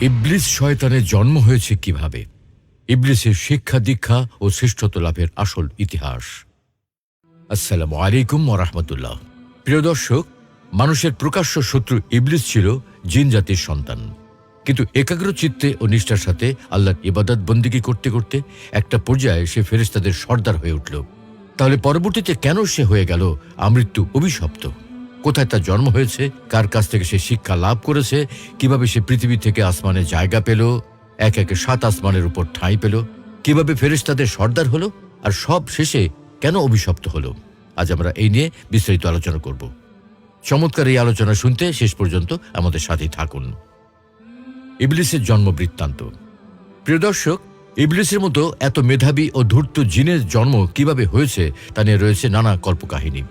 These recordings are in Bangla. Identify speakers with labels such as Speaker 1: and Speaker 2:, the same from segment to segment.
Speaker 1: ইবলিস শয়তানের জন্ম হয়েছে কীভাবে? ইবলিসের শিক্ষা, দীক্ষা ও শ্রেষ্ঠত্ব লাভের আসল ইতিহাস। আসসালামু আলাইকুম ওরহমতুল্লাহ প্রিয় দর্শক, মানুষের প্রকাশ্য শত্রু ইবলিস ছিল জিন জাতির সন্তান। কিন্তু একাগ্র চিত্তে ও নিষ্ঠার সাথে আল্লাহর ইবাদত বন্দিগি করতে করতে একটা পর্যায়ে সে ফেরেস্তাদের সর্দার হয়ে উঠল। তাহলে পরবর্তীতে কেন সে হয়ে গেল? আমৃত্যু অভিশপ্ত। কোথায় তার জন্ম হয়েছে, কার কাছ থেকে সে শিক্ষা লাভ করেছে, কীভাবে সে পৃথিবী থেকে আসমানে জায়গা পেল, এক একে সাত আসমানের উপর ঠাঁই পেল, কীভাবে ফেরেশতাদের সর্দার হলো, আর সব শেষে কেন অভিশপ্ত হলো? আজ আমরা এই নিয়ে বিস্তারিত আলোচনা করব। চমৎকার এই আলোচনা শুনতে শেষ পর্যন্ত আমাদের সাথেই থাকুন। ইবলিসের জন্ম বৃত্তান্ত। প্রিয় দর্শক, ইবলিসের মতো এত মেধাবী ও ধূর্ত জিনের জন্ম কীভাবে হয়েছে, তা নিয়ে রয়েছে নানা কল্পকাহিনী।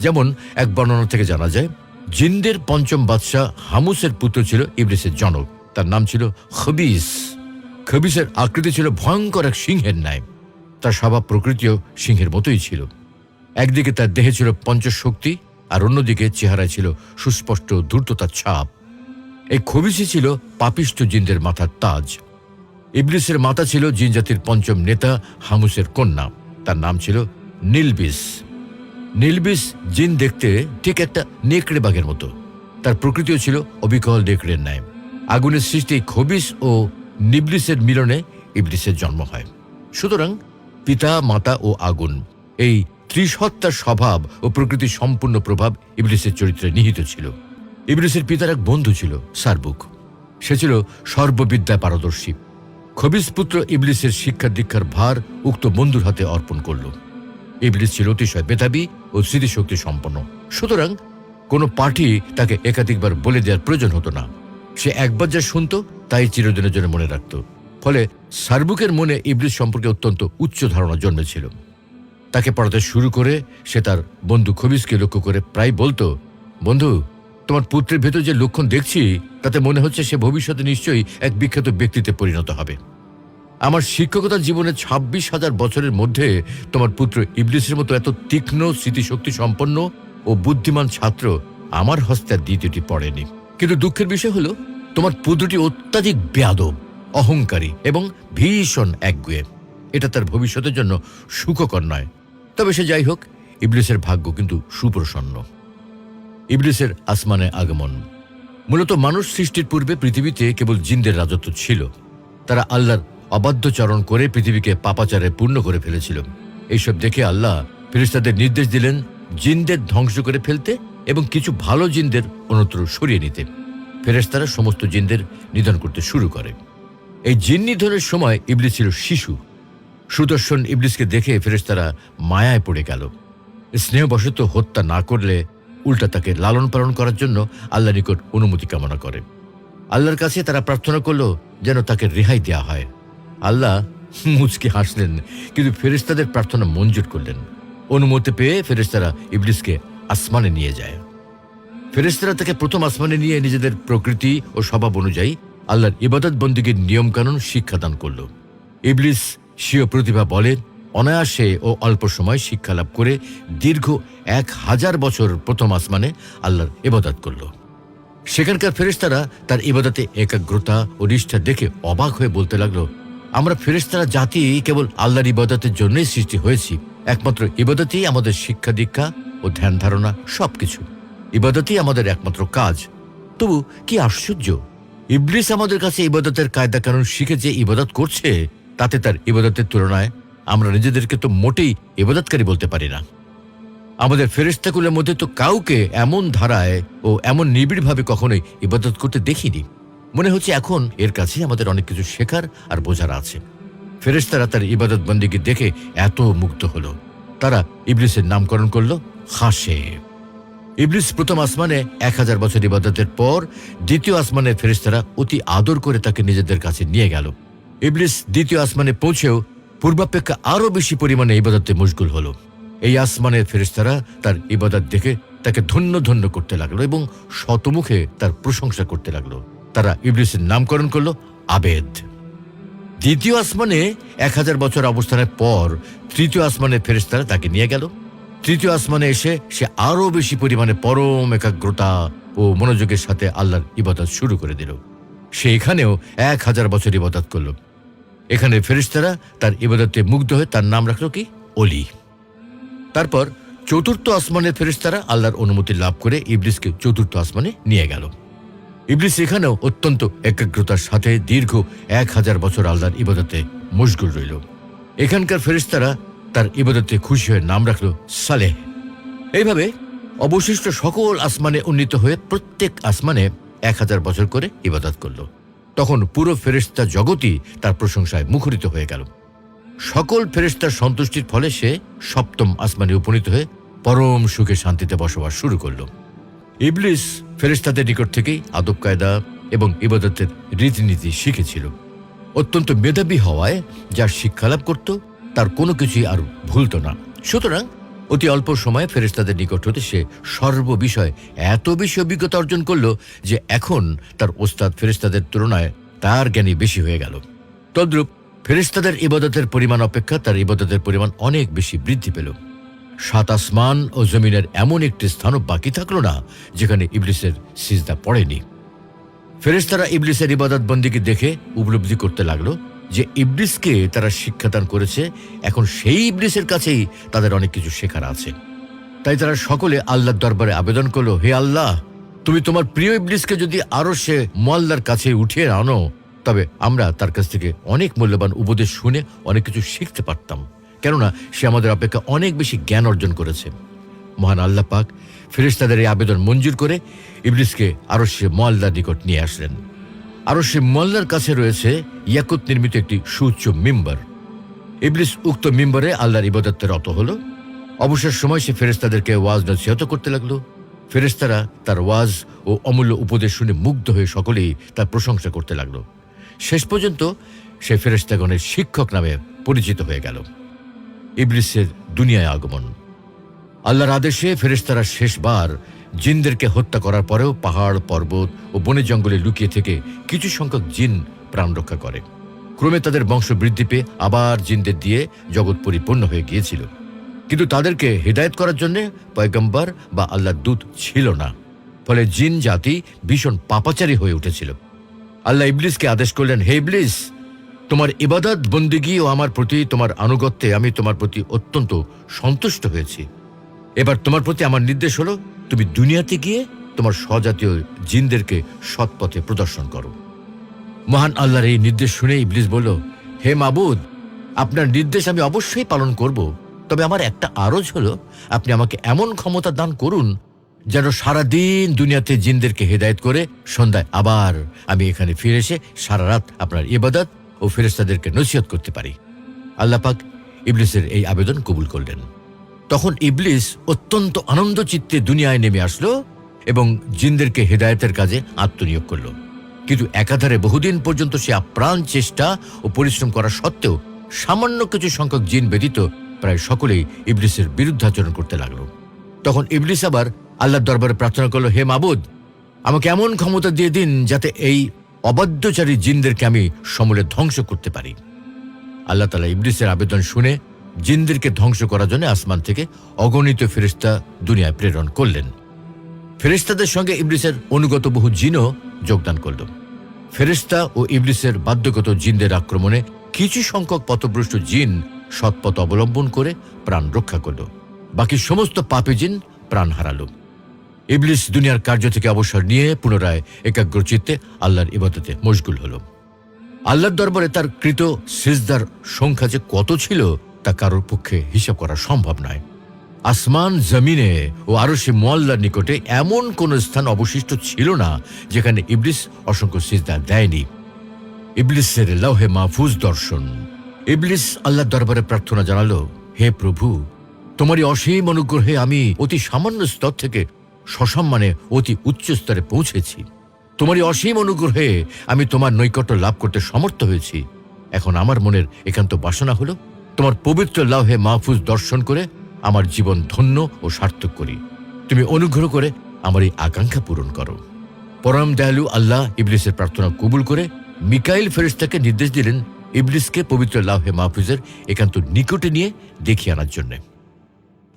Speaker 1: যেমন এক বর্ণনা থেকে জানা যায়, জিন্দের পঞ্চম বাদশাহ হামুসের পুত্র ছিল ইবলিসের জনক। তার নাম ছিল খবিস। খবিসের আকৃতি ছিল ভয়ঙ্কর এক সিংহের ন্যায়। তার স্বভাব প্রকৃতিও সিংহের মতোই ছিল। একদিকে তার দেহে ছিল পঞ্চশক্তি আর অন্যদিকে চেহারায় ছিল সুস্পষ্ট ধূর্ততার ছাপ। এই খবিসি ছিল পাপিষ্ট জিন্দের মাথার তাজ। ইবলিসের মাতা ছিল জিন জাতির পঞ্চম নেতা হামুসের কন্যা। তার নাম ছিল নীলবিস। নীলবিস জিন দেখতে ঠিক একটা নেকড়ে বাঘের মতো। তার প্রকৃতিও ছিল অবিকল নেকড়ের ন্যায়। আগুনের সৃষ্টি খবিস ও নিবলিসের মিলনে ইবলিসের জন্ম হয়। সুতরাং পিতা, মাতা ও আগুন, এই ত্রিসত্তার স্বভাব ও প্রকৃতির সম্পূর্ণ প্রভাব ইবলিসের চরিত্রে নিহিত ছিল। ইবলিসের পিতার এক বন্ধু ছিল সারবুক। সে ছিল সর্ববিদ্যায় পারদর্শী। খবিস পুত্র ইবলিসের শিক্ষা দীক্ষার ভার উক্ত বন্ধুর হাতে অর্পণ করল। ইবলিস ছিল অতিশয় বেতাবী ও স্মৃতিশক্তি সম্পন্ন। সুতরাং কোনো পার্টি তাকে একাধিকবার বলে দেওয়ার প্রয়োজন হতো না। সে একবার যা শুনত, তাই চিরদিনের জন্য মনে রাখত। ফলে সার্বুকের মনে ইবলিস সম্পর্কে অত্যন্ত উচ্চ ধারণা জন্মেছিল। তাকে পড়াতে শুরু করে সে তার বন্ধু খবিসকে লক্ষ্য করে প্রায় বলতো, বন্ধু, তোমার পুত্রের ভেতর যে লক্ষণ দেখছি, তাতে মনে হচ্ছে সে ভবিষ্যতে নিশ্চয়ই এক বিখ্যাত ব্যক্তিতে পরিণত হবে। আমার শিক্ষকতার জীবনে ছাব্বিশ হাজার বছরের মধ্যে তোমার পুত্র ইবলিসের মতো এত তীক্ষ্ণ, স্মৃতিশক্তি সম্পন্ন ও বুদ্ধিমান ছাত্র আমার হস্তে দ্বিতীয়টি পড়েনি। কিন্তু দুঃখের বিষয় হলো, তোমার পুত্রটি অত্যাধিক ব্যাদব, অহংকারী এবং ভীষণ একগুয়ে। এটা তার ভবিষ্যতের জন্য সুখকর নয়। তবে সে যাই হোক, ইবলিসের ভাগ্য কিন্তু সুপ্রসন্ন। ইবলিসের আসমানে আগমন। মূলত মানুষ সৃষ্টির পূর্বে পৃথিবীতে কেবল জিন্দের রাজত্ব ছিল। তারা আল্লাহর অবাধ্যচরণ করে পৃথিবীকে পাপাচারে পূর্ণ করে ফেলেছিল। এইসব দেখে আল্লাহ ফেরেশতাদের নির্দেশ দিলেন জিনদের ধ্বংস করে ফেলতে এবং কিছু ভালো জিনদের অন্যত্র সরিয়ে নিতে। ফেরেশতারা সমস্ত জিনদের নিধন করতে শুরু করে। এই জিন নিধনের সময় ইবলিস ছিল শিশু। সুদর্শন ইবলিসকে দেখে ফেরেশতারা মায়ায় পড়ে গেল। স্নেহবশত হত্যা না করলে উল্টা তাকে লালন পালন করার জন্য আল্লাহ নিকট অনুমতি কামনা করে। আল্লাহর কাছে তারা প্রার্থনা করল যেন তাকে রেহাই দেয়া হয়। আল্লাহ মুচকে হাসলেন, কিন্তু ফেরেশতাদের প্রার্থনা মঞ্জুর করলেন। অনুমতি পেয়ে ফেরেশতারা ইবলিসকে আসমানে নিয়ে যায়। ফেরেশতারা তাকে প্রথম আসমানে নিয়ে নিজেদের প্রকৃতি ও স্বভাব অনুযায়ী আল্লাহর ইবাদত বন্দীগীর নিয়মকানুন শিক্ষাদান করল। ইবলিস স্বীয় প্রতিভা বলে, অনায়াসে ও অল্প সময় শিক্ষা লাভ করে দীর্ঘ এক হাজার বছর প্রথম আসমানে আল্লাহর ইবাদত করল। সেখানকার ফেরেশতারা তার ইবাদতে একাগ্রতা ও নিষ্ঠা দেখে অবাক হয়ে বলতে লাগল আমরা ফেরেশতারা জাতি কেবল আল্লাহর ইবাদতের জন্যই সৃষ্টি হয়েছি। একমাত্র ইবাদতেই আমাদের শিক্ষা দীক্ষা ও ধ্যান ধারণা সবকিছু। ইবাদতই আমাদের একমাত্র কাজ। তবু কি আশ্চর্য? ইবলিস আমাদের কাছে ইবাদতের কায়দা কানুন শিখে যে ইবাদত করছে, তাতে তার ইবাদতের তুলনায় আমরা নিজেদেরকে তো মোটেই ইবাদতকারী বলতে পারি না। আমাদের ফেরেস্তাকুলের মধ্যে তো কাউকে এমন ধারায় ও এমন নিবিড়ভাবে কখনোই ইবাদত করতে দেখিনি। মনে হচ্ছে এখন এর কাছে আমাদের অনেক কিছু শেখার আর বোঝার আছে। ফেরেস্তারা তার ইবাদত বন্দীকে দেখে এত মুগ্ধ হলো। তারা ইবলিসের নামকরণ করল হাসে ইবলিস প্রথম আসমানে এক হাজার বছর ইবাদতের পর দ্বিতীয় আসমানে ফেরেস্তারা অতি আদর করে তাকে নিজেদের কাছে নিয়ে গেল। ইবলিস দ্বিতীয় আসমানে পৌঁছেও পূর্বাপেক্ষা আরও বেশি পরিমাণে ইবাদতে মশগুল হলো। এই আসমানের ফেরেস্তারা তার ইবাদত দেখে তাকে ধন্য ধন্য করতে লাগল এবং শতমুখে তার প্রশংসা করতে লাগল। তারা ইবলিসের নামকরণ করল আবেদ। দ্বিতীয় আসমানে এক হাজার বছর অবস্থানের পর তৃতীয় আসমানের ফেরেস্তারা তাকে নিয়ে গেল। তৃতীয় আসমানে এসে সে আরও বেশি পরিমাণে পরম একাগ্রতা ও মনোযোগের সাথে আল্লাহর ইবাদত শুরু করে দিল। সে এখানেও এক হাজার বছর ইবাদত করল। এখানে ফেরিস্তারা তার ইবাদতে মুগ্ধ হয়ে তার নাম রাখল কি? অলি তারপর চতুর্থ আসমানের ফেরিস্তারা আল্লাহর অনুমতি লাভ করে ইবলিসকে চতুর্থ আসমানে নিয়ে গেল। ইবলিস এখানেও অত্যন্ত একাগ্রতার সাথে দীর্ঘ এক হাজার বছর আল্লাহর ইবাদতে মশগুল রইল। এখানকার ফেরিস্তারা তার ইবাদতে খুশি হয়ে নাম রাখল সালেহ। এইভাবে অবশিষ্ট সকল আসমানে উন্নীত হয়ে প্রত্যেক আসমানে এক হাজার বছর করে ইবাদত করল। তখন পুরো ফেরিস্তা জগতই তার প্রশংসায় মুখরিত হয়ে গেল। সকল ফেরেস্তার সন্তুষ্টির ফলে সে সপ্তম আসমানে উপনীত হয়ে পরম সুখে শান্তিতে বসবাস শুরু করল। ইবলিস ফেরেস্তাদের নিকট থেকেই আদব কায়দা এবং ইবাদতের রীতিনীতি শিখেছিল। অত্যন্ত মেধাবী হওয়ায় যার শিক্ষালাভ করত, তার কোনো কিছুই আর ভুলত না। সুতরাং অতি অল্প সময়ে ফেরেস্তাদের নিকট হতে সে সর্ববিষয়ে এত বেশি অভিজ্ঞতা অর্জন করল যে এখন তার ওস্তাদ ফেরেস্তাদের তুলনায় তার জ্ঞানী বেশি হয়ে গেল। তদ্রূপ ফেরেস্তাদের ইবাদতের পরিমাণ অপেক্ষা তার ইবাদতের পরিমাণ অনেক বেশি বৃদ্ধি পেল। সাত আসমান ও জমিনের এমন একটি স্থানও বাকি থাকল না, যেখানে ইবলিসের সিজদা পড়েনি। ফেরেস্তারা ইবলিসের ইবাদত বন্দিকে দেখে উপলব্ধি করতে লাগল যে ইবলিসকে তারা শিক্ষাদান করেছে, এখন সেই ইবলিসের কাছেই তাদের অনেক কিছু শেখার আছে। তাই তারা সকলে আল্লাহর দরবারে আবেদন করল, হে আল্লাহ, তুমি তোমার প্রিয় ইবলিসকে যদি আরও সে মোয়াল্লার কাছে উঠিয়ে আনো, তবে আমরা তার কাছ থেকে অনেক মূল্যবান উপদেশ শুনে অনেক কিছু শিখতে পারতাম। কেননা সে আমাদের অপেক্ষা অনেক বেশি জ্ঞান অর্জন করেছে। মহান আল্লাহ পাক ফেরেশতাদের এই আবেদন মঞ্জুর করে ইবলিসকে আরও সে মোয়াল্লার নিকট নিয়ে আসলেন। আরও সে মোয়াল্লার কাছে রয়েছে ইয়াকুত নির্মিত একটি সুউচ্চ মিম্বার। ইবলিস উক্ত মিম্বরে আল্লাহর ইবাদতে রত হলো, অবসর সময় সে ফেরেস্তাদেরকে ওয়াজ নসিহত করতে লাগল। ফেরেস্তারা তার ওয়াজ ও অমূল্য উপদেশ শুনে মুগ্ধ হয়ে সকলেই তার প্রশংসা করতে লাগল। শেষ পর্যন্ত সে ফেরেস্তাগণের শিক্ষক নামে পরিচিত হয়ে গেল। ইবলিসের দুনিয়ায় আগমন। আল্লাহর আদেশে ফেরেস্তারা শেষবার জিনদেরকে হত্যা করার পরেও পাহাড়, পর্বত ও বনে জঙ্গলে লুকিয়ে থেকে কিছু সংখ্যক জিন প্রাণ রক্ষা করে। ক্রমে তাদের বংশ বৃদ্ধি পেয়ে আবার জিনদের দিয়ে জগৎ পরিপূর্ণ হয়ে গিয়েছিল। কিন্তু তাদেরকে হেদায়েত করার জন্য পয়গম্বর বা আল্লাহর দূত ছিল না। ফলে জিন জাতি ভীষণ পাপাচারী হয়ে উঠেছিল। আল্লাহ ইবলিসকে আদেশ করলেন, হে ইবলিস তোমার ইবাদত, বন্দিগি ও আমার প্রতি তোমার আনুগত্যে আমি তোমার প্রতি অত্যন্ত সন্তুষ্ট হয়েছি। এবার তোমার প্রতি আমার নির্দেশ হলো, তুমি দুনিয়াতে গিয়ে তোমার স্বজাতীয় জিনদেরকে সৎপথে প্রদর্শন করো। মহান আল্লাহর এই নির্দেশ শুনে ইবলিস বলল, হে মাবুদ, আপনার নির্দেশ আমি অবশ্যই পালন করব। তবে আমার একটা আরজ হলো, আপনি আমাকে এমন ক্ষমতা দান করুন, যেন সারাদিন দুনিয়াতে জিনদেরকে হেদায়েত করে সন্ধ্যায় আবার আমি এখানে ফিরে এসে সারা রাত আপনার ইবাদত ও ফেরেস্তাদেরকে নসিহত করতে পারি। আল্লাপাক ইবলিসের এই আবেদন কবুল করলেন। তখন ইবলিস অত্যন্ত আনন্দ চিত্তে দুনিয়ায় নেমে আসলো এবং জিনদেরকে হেদায়েতের কাজে আত্মনিয়োগ করল। কিন্তু একাধারে বহুদিন পর্যন্ত সে আপ্রাণ চেষ্টা ও পরিশ্রম করা সত্ত্বেও সামান্য কিছু সংখ্যক জিন ব্যতীত প্রায় সকলেই ইবলিসের বিরুদ্ধাচরণ করতে লাগল। তখন ইবলিস আবার আল্লাহর দরবারে প্রার্থনা করল, হে মাবুদ, আমাকে এমন ক্ষমতা দিয়ে দিন যাতে এই অবাধ্যচারী জিনদেরকে আমি সমূলে ধ্বংস করতে পারি। আল্লাহ তালা ইবলিসের আবেদন শুনে জিনদেরকে ধ্বংস করার জন্য আসমান থেকে অগণিত ফেরিস্তা দুনিয়ায় প্রেরণ করলেন। ফেরিস্তাদের সঙ্গে ইবলিসের অনুগত বহু জিনও যোগদান করল। ফেরিস্তা ও ইবলিসের বাধ্যগত জিনদের আক্রমণে কিছু সংখ্যক পথভ্রষ্ট জিন সৎপথ অবলম্বন করে প্রাণ রক্ষা করল। বাকি সমস্ত পাপি জিন প্রাণ হারালো। ইবলিস দুনিয়ার কার্য থেকে অবসর নিয়ে পুনরায় একাগ্র চিত্তে আল্লাহর ইবাদতে মশগুল হল। আল্লাহর দরবারে তার কৃত সিজদার সংখ্যা যে কত ছিল, তা কারোর পক্ষে হিসাব করা সম্ভব নয়। আসমান জমিনে ও আরও সে মোয়াল্লার নিকটে এমন কোন স্থান অবশিষ্ট ছিল না, যেখানে ইবলিস অসংখ্য সিজদা দেয়নি। ইবলিসের লৌহে মাহফুজ দর্শন। ইবলিস আল্লাহর দরবারে প্রার্থনা জানালো, হে প্রভু, তোমারই অসীম অনুগ্রহে আমি অতি সামান্য স্তর থেকে সসম্মানে অতি উচ্চ স্তরে পৌঁছেছি। তোমারই অসীম অনুগ্রহে আমি তোমার নৈকট্য লাভ করতে সমর্থ হয়েছি। এখন আমার মনের একান্ত বাসনা হলো, তোমার পবিত্র লাউহে মাহফুজ দর্শন করে আমার জীবন ধন্য ও সার্থক করি। তুমি অনুগ্রহ করে আমার এই আকাঙ্ক্ষা পূরণ করো। পরম দয়ালু আল্লাহ ইবলিসের প্রার্থনা কবুল করে মিকাইল ফেরিস্তাকে নির্দেশ দিলেন ইবলিসকে পবিত্র লাউহে মাহফুজের একান্ত নিকটে নিয়ে দেখিয়ে আনার জন্য।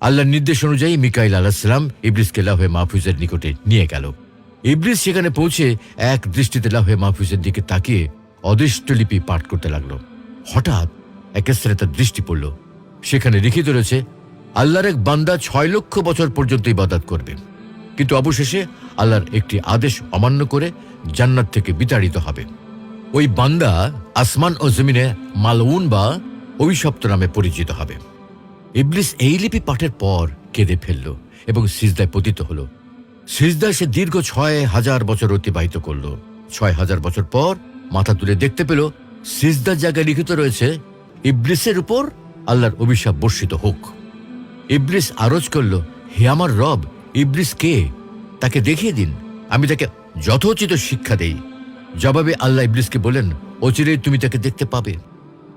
Speaker 1: আল্লাহর নির্দেশ অনুযায়ী মিকাইল আলাহিসাম ইবলিসকে লাউহে মাহফুজের নিকটে নিয়ে গেল। ইবলিস সেখানে পৌঁছে এক দৃষ্টিতে লাহে মাহফুজের দিকে তাকিয়ে অদৃষ্ট লিপি পাঠ করতে লাগল। হঠাৎ এক স্থানে তার দৃষ্টি পড়ল। সেখানে লিখিত রয়েছে, আল্লাহর এক বান্দা ছয় লক্ষ বছর পর্যন্ত ইবাদত করবে। কিন্তু অবশেষে আল্লাহর একটি আদেশ অমান্য করে জান্নাত থেকে বিতাড়িত হবে। ওই বান্দা আসমান ও জমিনে মালউন বা অভিশপ্ত নামে পরিচিত হবে। ইবলিস এই লিপি পাঠের পর কেঁদে ফেলল এবং সিজদায় পতিত হল। সিজদায় সে দীর্ঘ ছয় হাজার বছর অতিবাহিত করল। ছয় হাজার বছর পর মাথা তুলে দেখতে পেল, সিজদার জায়গায় লিখিত রয়েছে, ইবলিসের উপর আল্লাহর অভিশাপ বর্ষিত হোক। ইবলিস আরজ করল, হে আমার রব, ইবলিস কে? তাকে দেখিয়ে দিন, আমি তাকে যথোচিত শিক্ষা দেই। জবাবে আল্লাহ ইবলিসকে বলেন, অচিরেই তুমি তাকে দেখতে পাবে।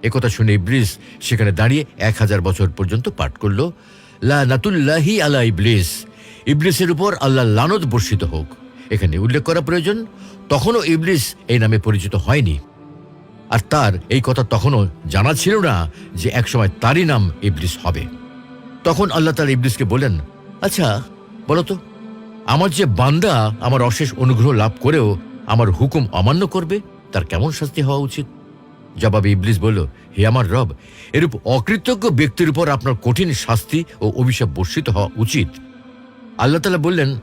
Speaker 1: একথা শুনে ইবলিস সেখানে দাঁড়িয়ে এক হাজার বছর পর্যন্ত পাঠ করল। লা নাতুল্লাহি আলা ইবলিস। ইবলিসের উপর আল্লাহ লানত বর্ষিত হোক। এখানে উল্লেখ করা প্রয়োজন, তখনও ইবলিস এই নামে পরিচিত হয়নি। আর তার এই কথা তখনও জানা ছিল না যে একসময় তারই নাম ইবলিস হবে। তখন আল্লাহ তার ইবলিসকে বলেন আচ্ছা বলো তো, আমার যে বান্দা আমার অশেষ অনুগ্রহ লাভ করেও আমার হুকুম অমান্য করবে, তার কেমন শাস্তি হওয়া উচিত? জবাবে ইবলিস বলল, হে আমার রব, এরূপ অকৃতজ্ঞ ব্যক্তির উপর আপনার কঠিন শাস্তি ও অভিশাপ বর্ষিত হওয়া উচিত। আল্লাহ তালা বললেন,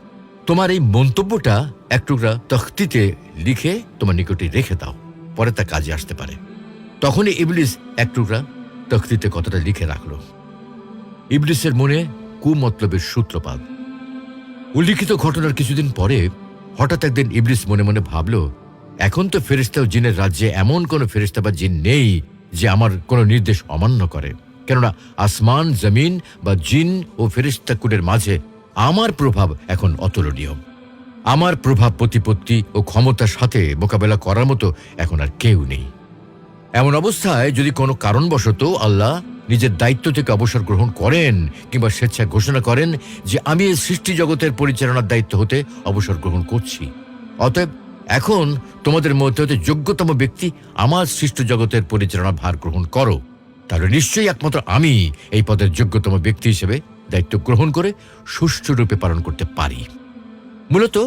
Speaker 1: তোমার এই মন্তব্যটা এক টুকরা তখতিতে লিখে তোমার নিকটে রেখে দাও, পরে তা কাজে আসতে পারে। তখনই ইবলিস এক টুকরা তখতিতে কথাটা লিখে রাখল। ইবলিসের মনে কুমতলবের সূত্রপাত। উল্লিখিত ঘটনার কিছুদিন পরে হঠাৎ একদিন ইবলিস মনে মনে ভাবল এখন তো ফেরিস্তা ও জিনের রাজ্যে এমন কোনো ফেরিস্তা বা জিন নেই যে আমার কোনো নির্দেশ অমান্য করে। কেননা আসমান, জমিন বা জিন ও ফেরিস্তাকুলের মাঝে আমার প্রভাব এখন অতুলনীয়। আমার প্রভাব প্রতিপত্তি ও ক্ষমতার সাথে মোকাবেলা করার মতো এখন আর কেউ নেই। এমন অবস্থায় যদি কোনো কারণবশত আল্লাহ নিজের দায়িত্ব থেকে অবসর গ্রহণ করেন কিংবা স্বেচ্ছায় ঘোষণা করেন যে আমি এই সৃষ্টি জগতের পরিচালনার দায়িত্ব হতে অবসর গ্রহণ করছি। অতএব এখন তোমাদের মধ্যে হতে যোগ্যতম ব্যক্তি আমার সৃষ্ট জগতের পরিচালনার ভার গ্রহণ করো। তাহলে নিশ্চয়ই একমাত্র আমি এই পদের যোগ্যতম ব্যক্তি হিসেবে দায়িত্ব গ্রহণ করে সুষ্ঠুরূপে পালন করতে পারি। মূলত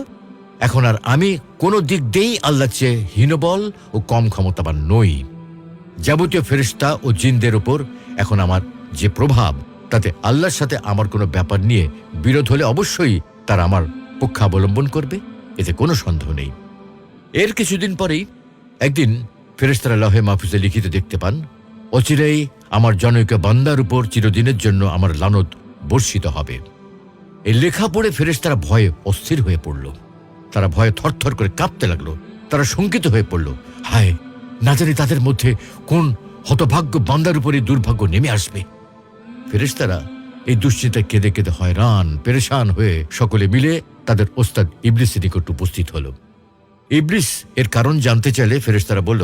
Speaker 1: এখন আর আমি কোনো দিক দিয়েই আল্লাহ চেয়ে হীনবল ও কম ক্ষমতাবান নই। যাবতীয় ফেরিস্তা ও জিনদের ওপর এখন আমার যে প্রভাব, তাতে আল্লাহর সাথে আমার কোনো ব্যাপার নিয়ে বিরোধ হলে অবশ্যই তারা আমার পক্ষাবলম্বন করবে, এতে কোনো সন্দেহ নেই। এর কিছুদিন পরেই একদিন ফেরেস্তারা লহে মাহফুজে লিখিত দেখতে পান, অচিরেই আমার জনৈক বান্দার উপর চিরদিনের জন্য আমার লানত বর্ষিত হবে। এই লেখা পড়ে ফেরেস্তারা ভয়ে অস্থির হয়ে পড়ল। তারা ভয়ে থরথর করে কাঁপতে লাগল। তারা শঙ্কিত হয়ে পড়ল। হায়, না জানি তাদের মধ্যে কোন হতভাগ্য বান্দার উপরে দুর্ভাগ্য নেমে আসবে। ফেরেশতারা এই দুশ্চিন্তায় কেঁদে কেঁদে হয়রান, পেরেশান হয়ে সকলে মিলে তাদের ওস্তাদ ইবলিসের নিকট উপস্থিত হল। ইবলিস এর কারণ জানতে চাইলে ফেরেশতারা বলল,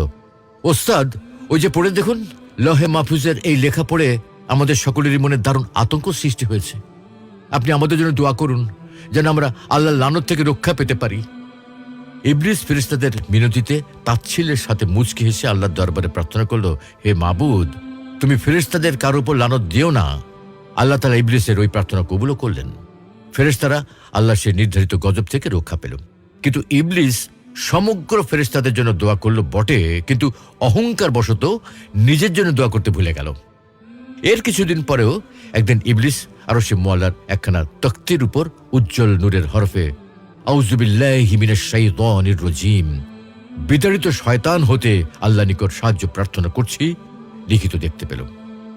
Speaker 1: ওস্তাদ, ওই যে পড়ে দেখুন, লহে মাহফুজের এই লেখা পড়ে আমাদের সকলেরই মনে দারুণ আতঙ্ক সৃষ্টি হয়েছে। আপনি আমাদের জন্য দোয়া করুন, যেন আমরা আল্লাহ লানত থেকে রক্ষা পেতে পারি। ইবলিস ফেরিস্তাদের মিনতিতে তাচ্ছিল্যের সাথে মুচকি হেসে আল্লাহর দরবারে প্রার্থনা করল, হে মাবুদ, তুমি ফেরিস্তাদের কার উপর লানত দিও না। আল্লাহ তালা ইবলিসের ওই প্রার্থনা কবুলও করলেন। ফেরেস্তারা আল্লাহ সে নির্ধারিত গজব থেকে রক্ষা পেল। কিন্তু ইবলিস সমগ্র ফেরেস্তাদের জন্য দোয়া করল বটে, কিন্তু অহংকার বশত নিজের জন্য দোয়া করতে ভুলে গেল। এর কিছুদিন পরেও একদিন ইবলিস আরও সে মোয়াল্লার একখানা তক্তির উপর উজ্জ্বল নূরের হরফে রজিম বিতাড়িত শয়তান হতে আল্লাহ নিকট সাহায্য প্রার্থনা করছি, লিখিত দেখতে পেল।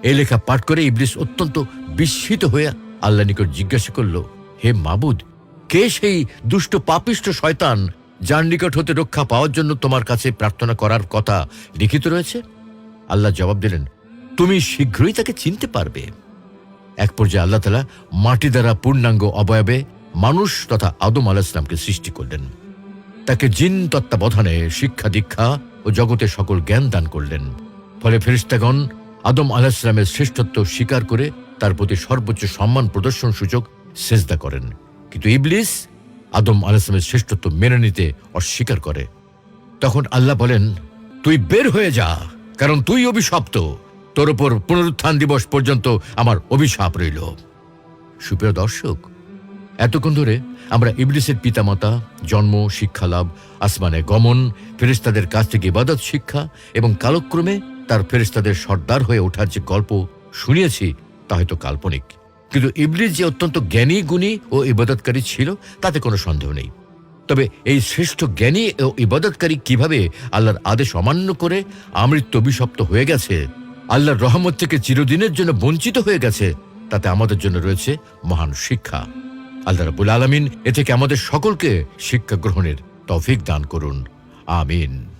Speaker 1: এই লেখা পাঠ করে ইবলিস অত্যন্ত বিস্মিত হয়ে আল্লাহ নিকট জিজ্ঞাসা করল, হে মাবুদ, কে সেই দুষ্ট পাপিষ্ট শয়তান যার নিকট হতে রক্ষা পাওয়ার জন্য তোমার কাছে প্রার্থনা করার কথা লিখিত রয়েছে। আল্লাহ জবাব দিলেন, তুমি শীঘ্রই তাকে চিনতে পারবে। এক পর্যায়ে আল্লাহ তালা মাটি দ্বারা পূর্ণাঙ্গ অবয়বে মানুষ তথা আদম আলাহিসামকে সৃষ্টি করলেন। তাকে জিন তত্ত্বাবধানে শিক্ষা, দীক্ষা ও জগতে সকল জ্ঞান দান করলেন। ফলে ফেরিস্তাগণ আদম আলাহিসামের শ্রেষ্ঠত্ব স্বীকার করে তার প্রতি সর্বোচ্চ সম্মান প্রদর্শন সূচক সেজদা করেন। কিন্তু ইবলিস আদম আলাহিসামের শ্রেষ্ঠত্ব মেনে নিতে অস্বীকার করে। তখন আল্লাহ বলেন, তুই বের হয়ে যা, কারণ তুই অভিশপ্ত। তোর ওপর পুনরুত্থান দিবস পর্যন্ত আমার অভিশাপ রইল। সুপ্রিয় দর্শক, এতক্ষণ ধরে আমরা ইবলিসের পিতামাতা, জন্ম, শিক্ষালাভ, আসমানে গমন ফেরেস্তাদের কাছ থেকে ইবাদত শিক্ষা এবং কালক্রমে তার ফেরেস্তাদের সর্দার হয়ে ওঠার যে গল্প শুনিয়েছি, তা হয়তো কাল্পনিক। কিন্তু ইবলিস যে অত্যন্ত জ্ঞানী, গুণী ও ইবাদতকারী ছিল, তাতে কোনো সন্দেহ নেই। তবে এই শ্রেষ্ঠ জ্ঞানী ও ইবাদতকারী কীভাবে আল্লাহর আদেশ অমান্য করে আমৃত্য অভিশপ্ত হয়ে গেছে, আল্লাহর রহমত থেকে চিরদিনের জন্য বঞ্চিত হয়ে গেছে, তাতে আমাদের জন্য রয়েছে মহান শিক্ষা। আল্লাহ রাবুল আলমিন এ থেকে আমাদের সকলকে শিক্ষা গ্রহণের তৌফিক দান করুন। আমিন।